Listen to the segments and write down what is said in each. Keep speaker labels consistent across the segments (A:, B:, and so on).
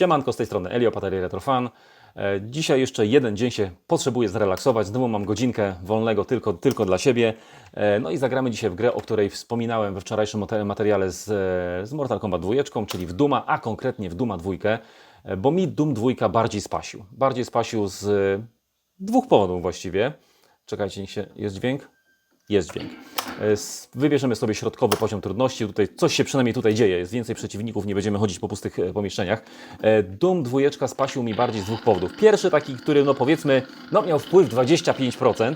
A: Siemanko, z tej strony Elio, Patery Retrofan. E, Dzisiaj jeszcze jeden dzień się potrzebuję zrelaksować. Znowu mam godzinkę wolnego tylko, tylko dla siebie. E, No i zagramy dzisiaj w grę, o której wspominałem we wczorajszym mate- materiale z, e, z Mortal Kombat 2, czyli w Duma, a konkretnie w Duma 2, e, bo mi Doom 2 bardziej spasił. Bardziej spasił z dwóch powodów właściwie. Czekajcie, niech się... jest dźwięk? Jest dźwięk. E, Wybierzemy sobie środkowy poziom trudności. Tutaj coś się przynajmniej tutaj dzieje. Jest więcej przeciwników, nie będziemy chodzić po pustych e, pomieszczeniach. E, Doom dwójeczka spasił mi bardziej z dwóch powodów. Pierwszy taki, który no powiedzmy no miał wpływ 25%,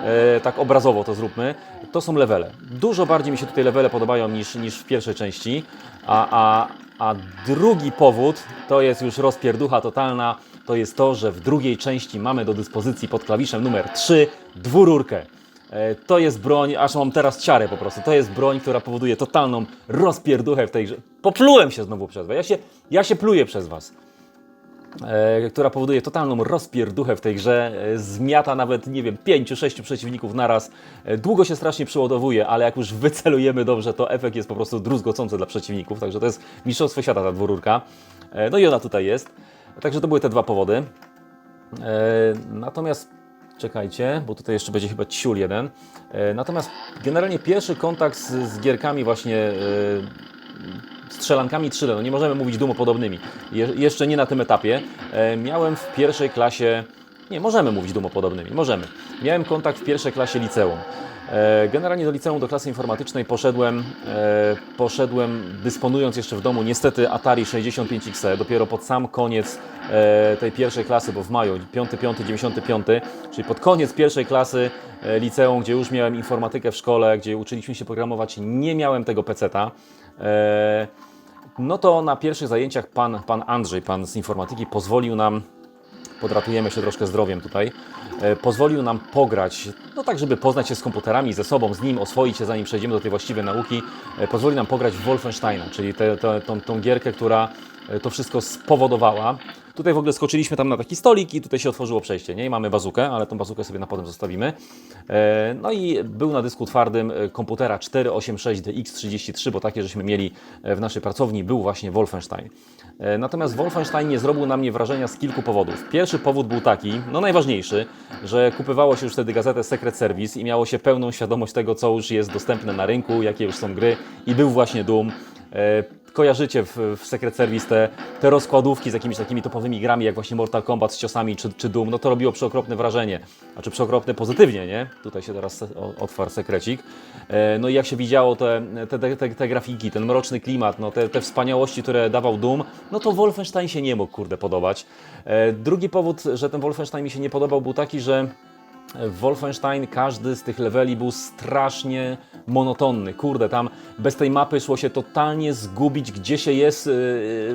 A: e, tak obrazowo to zróbmy, to są levele. Dużo bardziej mi się tutaj levele podobają niż, niż w pierwszej części, a, a, a drugi powód to jest już rozpierducha totalna, to jest to, że w drugiej części mamy do dyspozycji pod klawiszem numer 3 dwururkę. E, To jest broń, aż mam teraz ciarę po prostu. To jest broń, która powoduje totalną rozpierduchę w tej grze. Poplułem się znowu przez was. Ja się, ja się pluję przez was. E, która powoduje totalną rozpierduchę w tej grze. E, zmiata nawet, nie wiem, pięciu, sześciu przeciwników naraz. E, długo się strasznie przyładowuje, ale jak już wycelujemy dobrze, to efekt jest po prostu druzgocący dla przeciwników. Także to jest mistrzostwo świata ta dwururka. E, no i ona tutaj jest. Także to były te dwa powody. E, natomiast czekajcie, bo tutaj jeszcze będzie chyba ciul jeden. E, natomiast generalnie pierwszy kontakt z, z gierkami właśnie e, strzelankami 3D, no nie możemy mówić dumopodobnymi. Je, jeszcze nie na tym etapie. E, miałem w pierwszej klasie, nie, możemy mówić dumopodobnymi, możemy. Miałem kontakt w pierwszej klasie liceum. E, Generalnie do liceum, do klasy informatycznej poszedłem, e, poszedłem dysponując jeszcze w domu niestety Atari 65XE, dopiero pod sam koniec e, tej pierwszej klasy, bo w maju, 5-5-95, czyli pod koniec pierwszej klasy liceum, gdzie już miałem informatykę w szkole, gdzie uczyliśmy się programować, nie miałem tego peceta. No to na pierwszych zajęciach pan, pan Andrzej, pan z informatyki, pozwolił nam podratujemy się troszkę zdrowiem tutaj, e, pozwolił nam pograć, no tak, żeby poznać się z komputerami, ze sobą, z nim, oswoić się, zanim przejdziemy do tej właściwej nauki, e, pozwolił nam pograć w Wolfensteina, czyli tę te, tą, tą gierkę, która to wszystko spowodowała. Tutaj w ogóle skoczyliśmy tam na taki stolik i tutaj się otworzyło przejście, nie? I mamy bazukę, ale tą bazukę sobie na potem zostawimy. E, No i był na dysku twardym e, komputera 486DX33, bo takie żeśmy mieli e, w naszej pracowni, był właśnie Wolfenstein. E, Natomiast Wolfenstein nie zrobił na mnie wrażenia z kilku powodów. Pierwszy powód był taki, no najważniejszy, że kupywało się już wtedy gazetę Secret Service i miało się pełną świadomość tego, co już jest dostępne na rynku, jakie już są gry i był właśnie Doom. Kojarzycie w, w Secret Service te, te rozkładówki z jakimiś takimi topowymi grami, jak właśnie Mortal Kombat z ciosami czy, czy Doom, no to robiło przeokropne wrażenie. Znaczy przeokropne pozytywnie, nie? Tutaj się teraz otwarł sekrecik. E, No i jak się widziało te, te, te, te, te grafiki, ten mroczny klimat, no te, te wspaniałości, które dawał Doom, no to Wolfenstein się nie mógł, kurde, podobać. E, Drugi powód, że ten Wolfenstein mi się nie podobał, był taki, że w Wolfenstein każdy z tych leveli był strasznie monotonny. Kurde, tam bez tej mapy szło się totalnie zgubić, gdzie się jest, yy,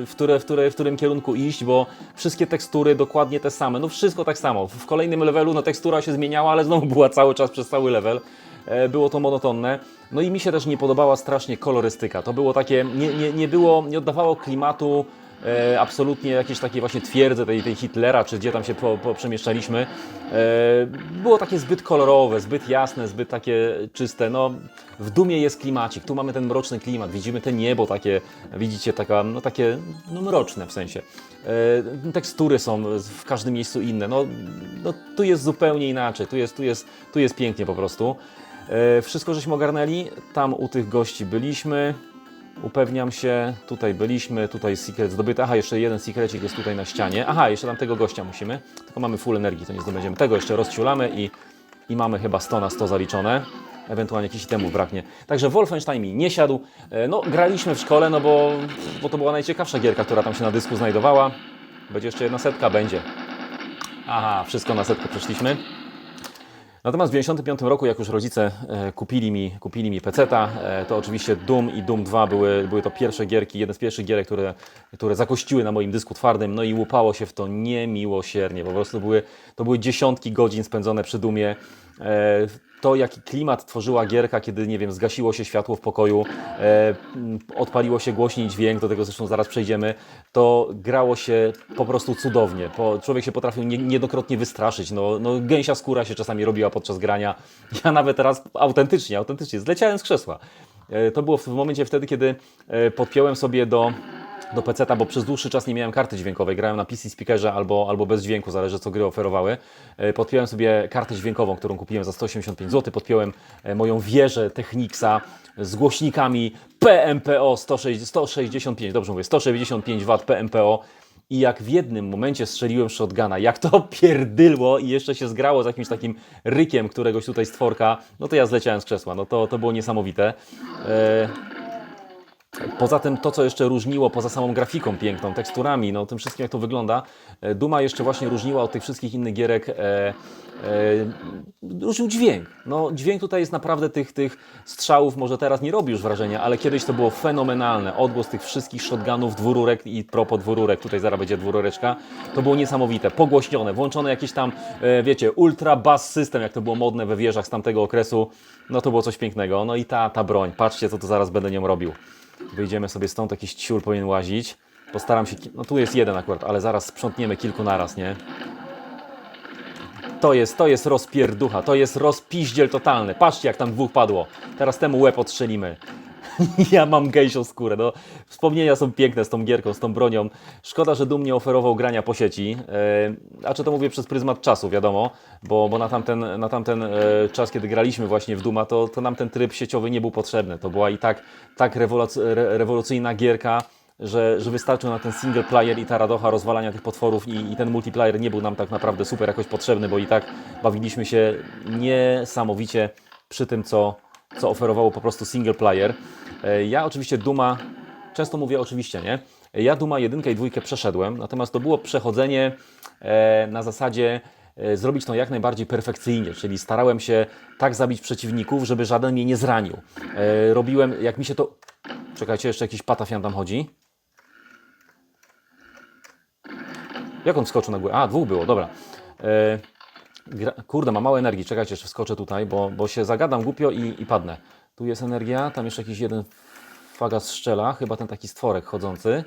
A: w, które, w, które, w którym kierunku iść, bo wszystkie tekstury dokładnie te same. No wszystko tak samo. W kolejnym levelu no, tekstura się zmieniała, ale znowu była cały czas przez cały level. E, Było to monotonne. No i mi się też nie podobała strasznie kolorystyka. To było takie, nie, nie, nie było, nie oddawało klimatu e, absolutnie jakieś takie właśnie twierdze tej, tej Hitlera, czy gdzie tam się po, po przemieszczaliśmy. E, było takie zbyt kolorowe, zbyt jasne, zbyt takie czyste. No, w Dumie jest klimacik, tu mamy ten mroczny klimat, widzimy te niebo takie, widzicie, taka, no takie no, mroczne w sensie. E, tekstury są w każdym miejscu inne. No, no, tu jest zupełnie inaczej, tu jest, tu jest, tu jest pięknie po prostu. E, wszystko żeśmy ogarnęli, tam u tych gości byliśmy. Upewniam się, tutaj byliśmy, tutaj secret zdobyty. Aha, jeszcze jeden secrecik jest tutaj na ścianie. Aha, jeszcze tam tego gościa musimy. Tylko mamy full energii, to nie zdobędziemy. Tego jeszcze rozciulamy i, i mamy chyba 100 na 100 zaliczone. Ewentualnie jakichś temu braknie. Także Wolfenstein mi nie siadł. E, No, graliśmy w szkole, no bo, bo to była najciekawsza gierka, która tam się na dysku znajdowała. Będzie jeszcze jedna setka? Będzie. Aha, wszystko na setkę przeszliśmy. Natomiast w 1995 roku, jak już rodzice e, kupili mi, kupili mi peceta, e, to oczywiście Doom i Doom 2 były, były to pierwsze gierki, jedne z pierwszych gierek, które, które zakościły na moim dysku twardym, no i łupało się w to niemiłosiernie. Po prostu były, to były dziesiątki godzin spędzone przy Doomie. To, jaki klimat tworzyła gierka, kiedy, nie wiem, zgasiło się światło w pokoju, e, odpaliło się głośniej dźwięk, do tego zresztą zaraz przejdziemy, to grało się po prostu cudownie. Po, człowiek się potrafił nie, niejednokrotnie wystraszyć. No, no, gęsia skóra się czasami robiła podczas grania. Ja nawet teraz autentycznie, autentycznie zleciałem z krzesła. E, to było w momencie wtedy, kiedy e, podpiąłem sobie do do PC, bo przez dłuższy czas nie miałem karty dźwiękowej. Grałem na PC speakerze albo, albo bez dźwięku, zależy co gry oferowały. E, Podpiąłem sobie kartę dźwiękową, którą kupiłem za 185 zł. Podpiąłem e, moją wieżę Technicsa z głośnikami PMPO 160 165, dobrze mówię, 165 W PMPO. I jak w jednym momencie strzeliłem shotguna, jak to pierdylło i jeszcze się zgrało z jakimś takim rykiem któregoś tutaj stworka, no to ja zleciałem z krzesła. No to, to było niesamowite. E, Poza tym to, co jeszcze różniło, poza samą grafiką piękną, teksturami, no tym wszystkim jak to wygląda, e, Duma jeszcze właśnie różniła od tych wszystkich innych gierek, e, e, różnił dźwięk. No dźwięk tutaj jest naprawdę tych, tych strzałów, może teraz nie robi już wrażenia, ale kiedyś to było fenomenalne. Odgłos tych wszystkich shotgunów, dwururek i propos dwururek, tutaj zaraz będzie dwurureczka, to było niesamowite, pogłośnione, włączone jakiś tam, e, wiecie, ultra bass system, jak to było modne we wieżach z tamtego okresu, no to było coś pięknego. No i ta, ta broń, patrzcie co to zaraz będę nią robił. Wyjdziemy sobie stąd, jakiś ciul powinien łazić. Postaram się, no tu jest jeden akurat, ale zaraz sprzątniemy kilku naraz, nie? To jest, to jest rozpierducha, to jest rozpiździel totalny. Patrzcie jak tam dwóch padło. Teraz temu łeb odstrzelimy. ja mam gęsią skórę, no. Wspomnienia są piękne z tą gierką, z tą bronią. Szkoda, że Dum nie oferował grania po sieci. E, a czy to mówię przez pryzmat czasu, wiadomo, bo, bo na tamten, na tamten e, czas, kiedy graliśmy właśnie w Duma, to, to nam ten tryb sieciowy nie był potrzebny. To była i tak, tak rewoluc- re, rewolucyjna gierka, że, że wystarczył na ten single player i ta radocha rozwalania tych potworów i, i ten multiplayer nie był nam tak naprawdę super jakoś potrzebny, bo i tak bawiliśmy się niesamowicie przy tym, co, co oferowało po prostu single player. E, Ja oczywiście Duma, często mówię oczywiście, nie? Ja Duma jedynkę i dwójkę przeszedłem, natomiast to było przechodzenie e, na zasadzie e, zrobić to jak najbardziej perfekcyjnie, czyli starałem się tak zabić przeciwników, żeby żaden mnie nie zranił. E, Robiłem, jak mi się to... Czekajcie, jeszcze jakiś patafian tam chodzi. Jak on wskoczył na górę? A, dwóch było, dobra. E, kurde, ma mało energii. Czekajcie, jeszcze wskoczę tutaj, bo, bo się zagadam głupio i, i padnę. Tu jest energia, tam jeszcze jakiś jeden faga strzela, chyba ten taki stworek chodzący.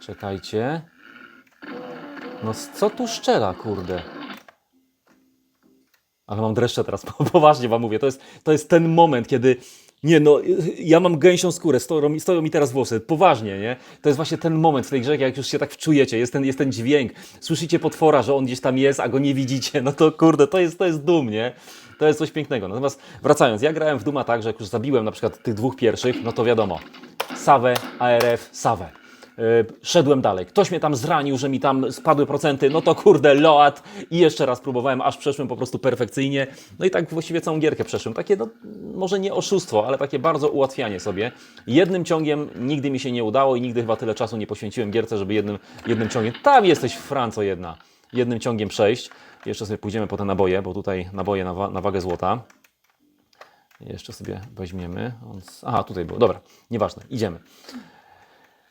A: Czekajcie. No co tu szczela, kurde? Ale mam dreszcze teraz, poważnie wam mówię. To jest, to jest ten moment, kiedy. Nie no, ja mam gęsią skórę, stoją, mi- stoją mi teraz włosy, poważnie, nie? To jest właśnie ten moment w tej grze, jak już się tak wczujecie, jest ten, jest ten dźwięk, słyszycie potwora, że on gdzieś tam jest, a go nie widzicie, no to kurde, to jest, to jest dum, nie? To jest coś pięknego. Natomiast wracając, ja grałem w Duma tak, że jak już zabiłem na przykład tych dwóch pierwszych, no to wiadomo, Sawę, ARF, Sawę. Yy, szedłem dalej. Ktoś mnie tam zranił, że mi tam spadły procenty, no to kurde, loat. I jeszcze raz próbowałem, aż przeszłem po prostu perfekcyjnie. No i tak właściwie całą gierkę przeszłem. Takie, no, może nie oszustwo, ale takie bardzo ułatwianie sobie. Jednym ciągiem nigdy mi się nie udało i nigdy chyba tyle czasu nie poświęciłem gierce, żeby jednym, jednym ciągiem, tam jesteś Franco jedna, jednym ciągiem przejść. Jeszcze sobie pójdziemy po te naboje, bo tutaj naboje na, wa- na wagę złota. Jeszcze sobie weźmiemy. Aha, tutaj było. Dobra, nieważne, idziemy.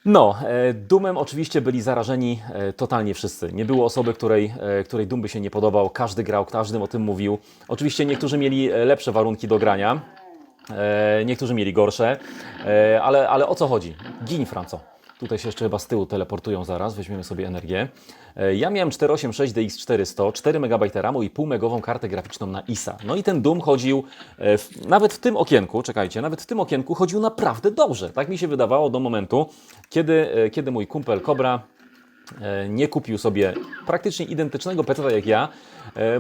A: No, e, Dumem oczywiście byli zarażeni e, totalnie wszyscy. Nie było osoby, której, e, której Dum by się nie podobał. Każdy grał, każdy o tym mówił. Oczywiście niektórzy mieli lepsze warunki do grania, niektórzy mieli gorsze, ale, ale o co chodzi? Gin, Franco. Tutaj się jeszcze chyba z tyłu teleportują zaraz, weźmiemy sobie energię. E, Ja miałem 486 DX400, 4 MB RAMu i pół megową kartę graficzną na ISA. No i ten Doom chodził, e, w, nawet w tym okienku, czekajcie, nawet w tym okienku chodził naprawdę dobrze. Tak mi się wydawało do momentu, kiedy, e, kiedy mój kumpel Cobra nie kupił sobie praktycznie identycznego PC jak ja,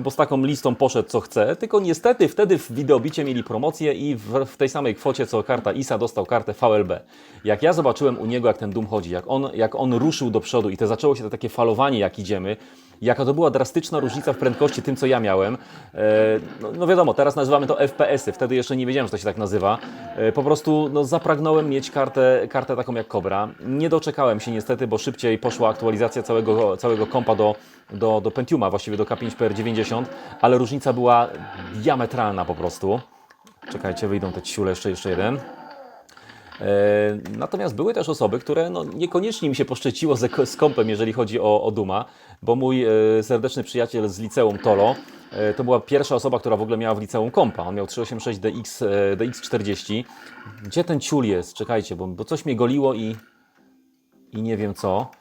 A: bo z taką listą poszedł co chce, tylko niestety wtedy w Videobicie mieli promocję i w, w tej samej kwocie co karta ISA dostał kartę VLB. Jak ja zobaczyłem u niego jak ten Doom chodzi, jak on, jak on ruszył do przodu i to zaczęło się to takie falowanie jak idziemy, jaka to była drastyczna różnica w prędkości tym co ja miałem. E, no, no wiadomo, teraz nazywamy to FPS-y, wtedy jeszcze nie wiedziałem, że to się tak nazywa. E, po prostu no, zapragnąłem mieć kartę, kartę taką jak Cobra. Nie doczekałem się niestety, bo szybciej poszła aktualizacja całego, całego kompa do, do, do Pentiuma, właściwie do K5PR90, ale różnica była diametralna po prostu. Czekajcie, wyjdą te ciule, jeszcze, jeszcze jeden. E, Natomiast były też osoby, które no, niekoniecznie mi się poszczęciło z, kompem, jeżeli chodzi o, o Duma, bo mój e, serdeczny przyjaciel z liceum Tolo e, to była pierwsza osoba, która w ogóle miała w liceum kompa. On miał 386 DX, e, DX40. Gdzie ten ciul jest? Czekajcie, bo, bo coś mnie goliło i, i nie wiem co.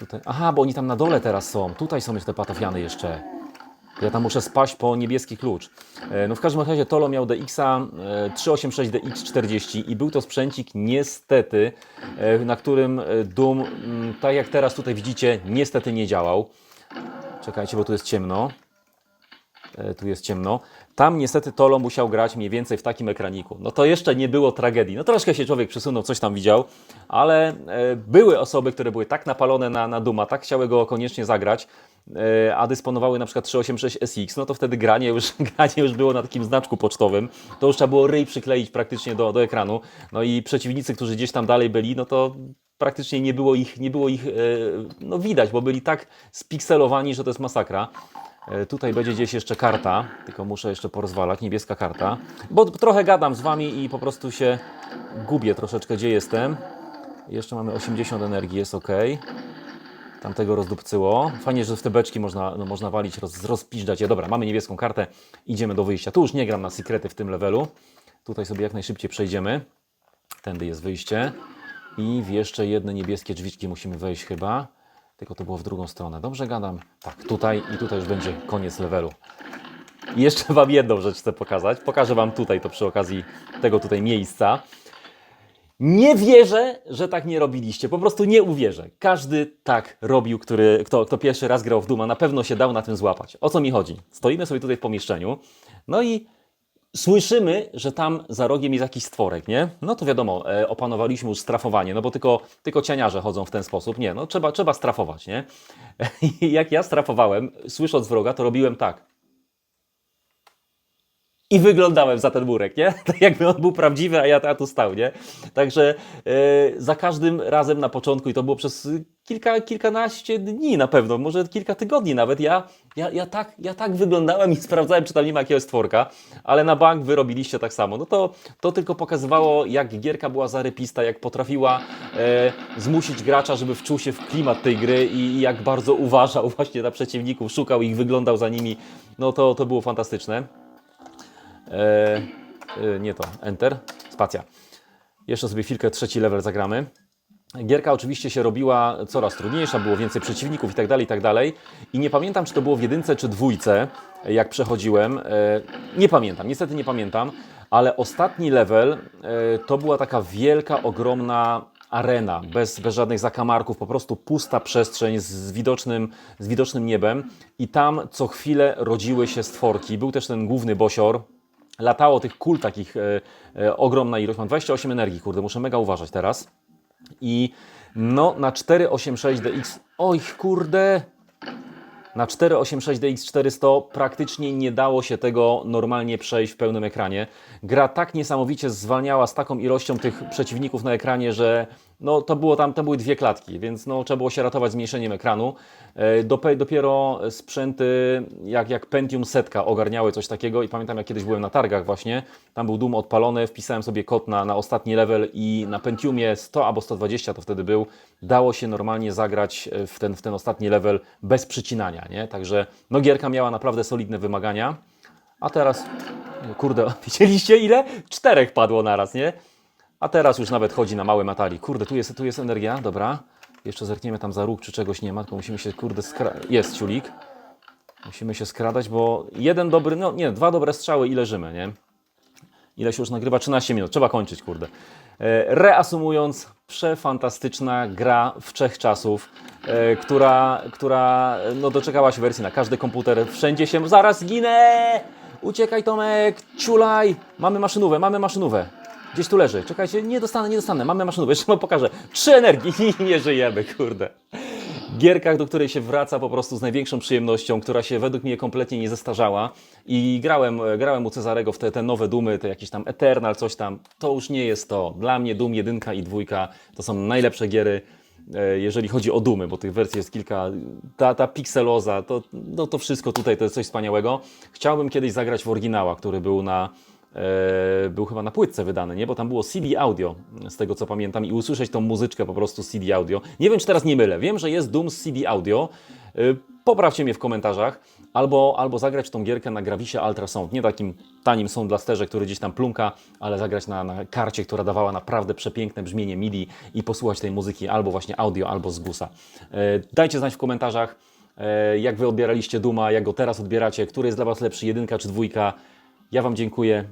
A: Tutaj. Aha, bo oni tam na dole teraz są. Tutaj są jeszcze te patafiany jeszcze. Ja tam muszę spaść po niebieski klucz. E, No w każdym razie Tolo miał DX-a e, 386 DX40 i był to sprzęcik niestety, e, na którym e, Doom, mm, tak jak teraz tutaj widzicie, niestety nie działał. Czekajcie, bo tu jest ciemno. E, Tu jest ciemno. Tam niestety Tolo musiał grać mniej więcej w takim ekraniku. No to jeszcze nie było tragedii. No troszkę się człowiek przesunął, coś tam widział, ale e, były osoby, które były tak napalone na, na Duma, tak chciały go koniecznie zagrać, e, a dysponowały na przykład 386 SX, no to wtedy granie już, granie już było na takim znaczku pocztowym. To już trzeba było ryj przykleić praktycznie do, do ekranu. No i przeciwnicy, którzy gdzieś tam dalej byli, no to praktycznie nie było ich, nie było ich no widać, bo byli tak spikselowani, że to jest masakra. E, Tutaj będzie gdzieś jeszcze karta, tylko muszę jeszcze porozwalać, niebieska karta. Bo trochę gadam z Wami i po prostu się gubię troszeczkę, gdzie jestem. Jeszcze mamy 80 energii, jest ok. Tamtego rozdupcyło. Fajnie, że w te beczki można, no, można walić, roz, rozpiżdżać je. Dobra, mamy niebieską kartę, idziemy do wyjścia. Tu już nie gram na sekrety w tym levelu. Tutaj sobie jak najszybciej przejdziemy. Tędy jest wyjście. I w jeszcze jedne niebieskie drzwiczki musimy wejść chyba. Tylko to było w drugą stronę. Dobrze gadam? Tak, tutaj i tutaj już będzie koniec levelu. I jeszcze Wam jedną rzecz chcę pokazać. Pokażę Wam tutaj to przy okazji tego tutaj miejsca. Nie wierzę, że tak nie robiliście. Po prostu nie uwierzę. Każdy tak robił, który, kto, kto pierwszy raz grał w Duma, na pewno się dał na tym złapać. O co mi chodzi? Stoimy sobie tutaj w pomieszczeniu, no i słyszymy, że tam za rogiem jest jakiś stworek, nie? No to wiadomo, e, opanowaliśmy już strafowanie, no bo tylko, tylko cianiarze chodzą w ten sposób. Nie, no trzeba, trzeba strafować, nie? I jak ja strafowałem, słysząc wroga, to robiłem tak. I wyglądałem za ten murek, nie? Tak jakby on był prawdziwy, a ja, ja tu stał, nie? Także e, za każdym razem na początku, i to było przez kilka, kilkanaście dni na pewno, może kilka tygodni nawet, ja, ja, ja, tak, ja tak wyglądałem i sprawdzałem, czy tam nie ma jakiegoś stworka, ale na bank wy robiliście tak samo. No to, to tylko pokazywało, jak gierka była zarypista, jak potrafiła e, zmusić gracza, żeby wczuł się w klimat tej gry i, i jak bardzo uważał właśnie na przeciwników, szukał ich, wyglądał za nimi. No to, to było fantastyczne. E, e, nie to, Enter, spacja. Jeszcze sobie chwilkę trzeci level zagramy. Gierka oczywiście się robiła coraz trudniejsza, było więcej przeciwników i tak dalej, i tak. I nie pamiętam, czy to było w jedynce, czy dwójce, jak przechodziłem. E, Nie pamiętam, niestety nie pamiętam, ale ostatni level e, to była taka wielka, ogromna arena, bez, bez żadnych zakamarków, po prostu pusta przestrzeń z widocznym, z widocznym niebem i tam co chwilę rodziły się stworki. Był też ten główny bosior, latało tych kul takich e, ogromna ilość. Mam 28 energii, kurde, muszę mega uważać teraz. I no na 486 DX, oj kurde, na 486 DX400 praktycznie nie dało się tego normalnie przejść w pełnym ekranie. Gra tak niesamowicie zwalniała z taką ilością tych przeciwników na ekranie, że no, to, było tam, to były dwie klatki, więc no, trzeba było się ratować zmniejszeniem ekranu. E, dopiero sprzęty jak, jak Pentium setka ogarniały coś takiego i pamiętam jak kiedyś byłem na targach właśnie, tam był Doom odpalony, wpisałem sobie kod na, na ostatni level i na Pentiumie 100 albo 120 to wtedy był, dało się normalnie zagrać w ten, w ten ostatni level bez przycinania, nie? Także no gierka miała naprawdę solidne wymagania, a teraz, kurde, widzieliście ile? Czterech padło naraz, nie? A teraz już nawet chodzi na małe metali. Kurde, tu jest, tu jest energia, dobra. Jeszcze zerkniemy tam za róg, czy czegoś nie ma, tylko musimy się, kurde, skra... Jest ciulik. Musimy się skradać, bo jeden dobry, no nie, dwa dobre strzały i leżymy, nie? Ile się już nagrywa? 13 minut. Trzeba kończyć, kurde. E, Reasumując, przefantastyczna gra w trzech czasów, e, która, która no, doczekała się wersji na każdy komputer. Wszędzie się... Zaraz ginę! Uciekaj Tomek, ciulaj! Mamy maszynówę, mamy maszynówę. Gdzieś tu leży. Czekajcie, nie dostanę, nie dostanę. Mamy maszynówę, jeszcze wam pokażę. Trzy energii i nie żyjemy, kurde. Gierkach, do której się wraca po prostu z największą przyjemnością, która się według mnie kompletnie nie zestarzała. I grałem, grałem u Cezarego w te, te nowe Dumy, te jakieś tam Eternal, coś tam. To już nie jest to. Dla mnie Doom 1 i 2 to są najlepsze giery, e, jeżeli chodzi o Dumy, bo tych wersji jest kilka. Ta, ta pikseloza, to, no to wszystko tutaj to jest coś wspaniałego. Chciałbym kiedyś zagrać w oryginała, który był na był chyba na płytce wydany, nie? Bo tam było CD audio, z tego co pamiętam, i usłyszeć tą muzyczkę po prostu CD audio. Nie wiem, czy teraz nie mylę. Wiem, że jest Doom z CD audio. E, poprawcie mnie w komentarzach. Albo, albo zagrać tą gierkę na Gravisie Ultrasound, nie takim tanim soundblasterze, który gdzieś tam plunka, ale zagrać na, na karcie, która dawała naprawdę przepiękne brzmienie MIDI i posłuchać tej muzyki albo właśnie audio, albo z gusa. E, Dajcie znać w komentarzach, e, jak Wy odbieraliście Duma, jak go teraz odbieracie, który jest dla Was lepszy, jedynka czy dwójka. Ja Wam dziękuję.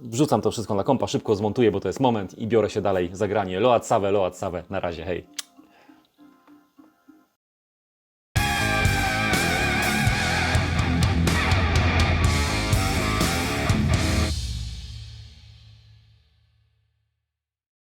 A: Wrzucam to wszystko na kompa, szybko zmontuję, bo to jest moment i biorę się dalej za granie. Loat Save, Loat Save. Na razie, hej.